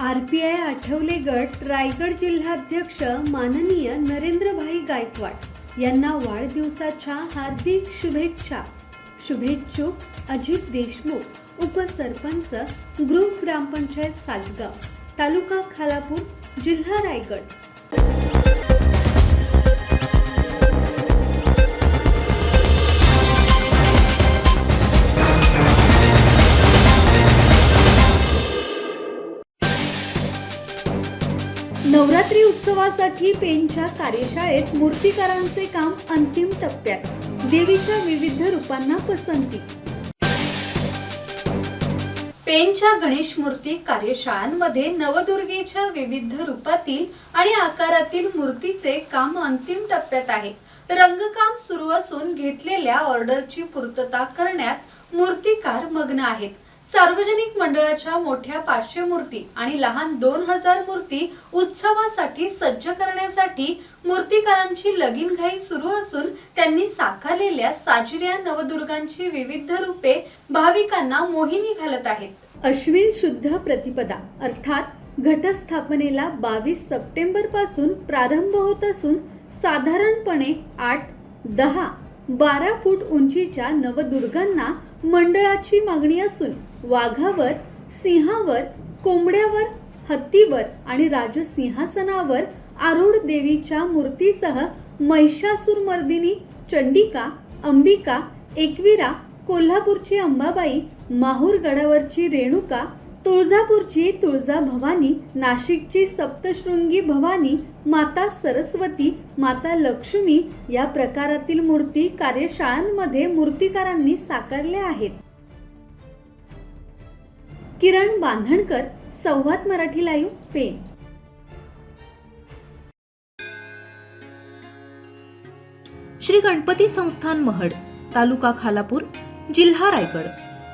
R P Athawale गट रायगड जिल्हाध्यक्ष माननीय नरेंद्रभाई गायकवाड यांना वाढदिवसाच्या हार्दिक शुभेच्छा. शुभेच्छुक अजित देशमुख उपसरपंच ग्रुप ग्रामपंचायत सातगाव तालुका खालापूर जिल्हा रायगड. नवरात्री उत्सवासाठी पेनच्या कार्यशाळेत मूर्तिकारांचे काम अंतिम टप्प्यात. देवीच्या विविध रूपांना पसंती. पेनच्या गणेश मूर्ती कार्यशाळांमध्ये नवदुर्गेच्या विविध रूपातील आणि आकारातील मूर्तीचे काम अंतिम टप्प्यात आहे. रंगकाम सुरू असून घेतलेल्या ऑर्डरची पूर्तता करण्यात मूर्तिकार मग्न आहेत. सार्वजनिक मंडळाच्या मोठ्या पाचशे मूर्ती आणि लहान दोन हजार मूर्ती उत्सवासाठी सज्ज करण्यासाठी मूर्तिकारांची लगीनघाई सुरू असून त्यांनी साकारलेल्या साजिऱ्या नवदुर्गांची विविध रूपे भाविकांना मोहिनी घालत आहेत. अश्विन शुद्ध प्रतिपदा अर्थात घटस्थापनेला बावीस सप्टेंबरपासून प्रारंभ होत असून साधारणपणे आठ दहा बारा फूट उंचीच्या नवदुर्गांना मंडळाची मागणी असून वाघावर सिंहावर कोंबड्यावर हत्तीवर आणि राजसिंहासनावर आरूढ देवीच्या मूर्तीसह महिषासुरमर्दिनी चंडिका अंबिका एकविरा कोल्हापूरची अंबाबाई माहूर गडावरची रेणुका तुळजापूरची तुळजा भवानी नाशिकची सप्तशृंगी भवानी माता सरस्वती माता लक्ष्मी या प्रकारातील मूर्ती कार्यशाळांमध्ये मूर्तिकारांनी साकारल्या आहेत. किरण बांधणकर संवाद मराठी लाईव्ह पेन श्री गणपती संस्थान महड तालुका खालापूर जिल्हा रायगड.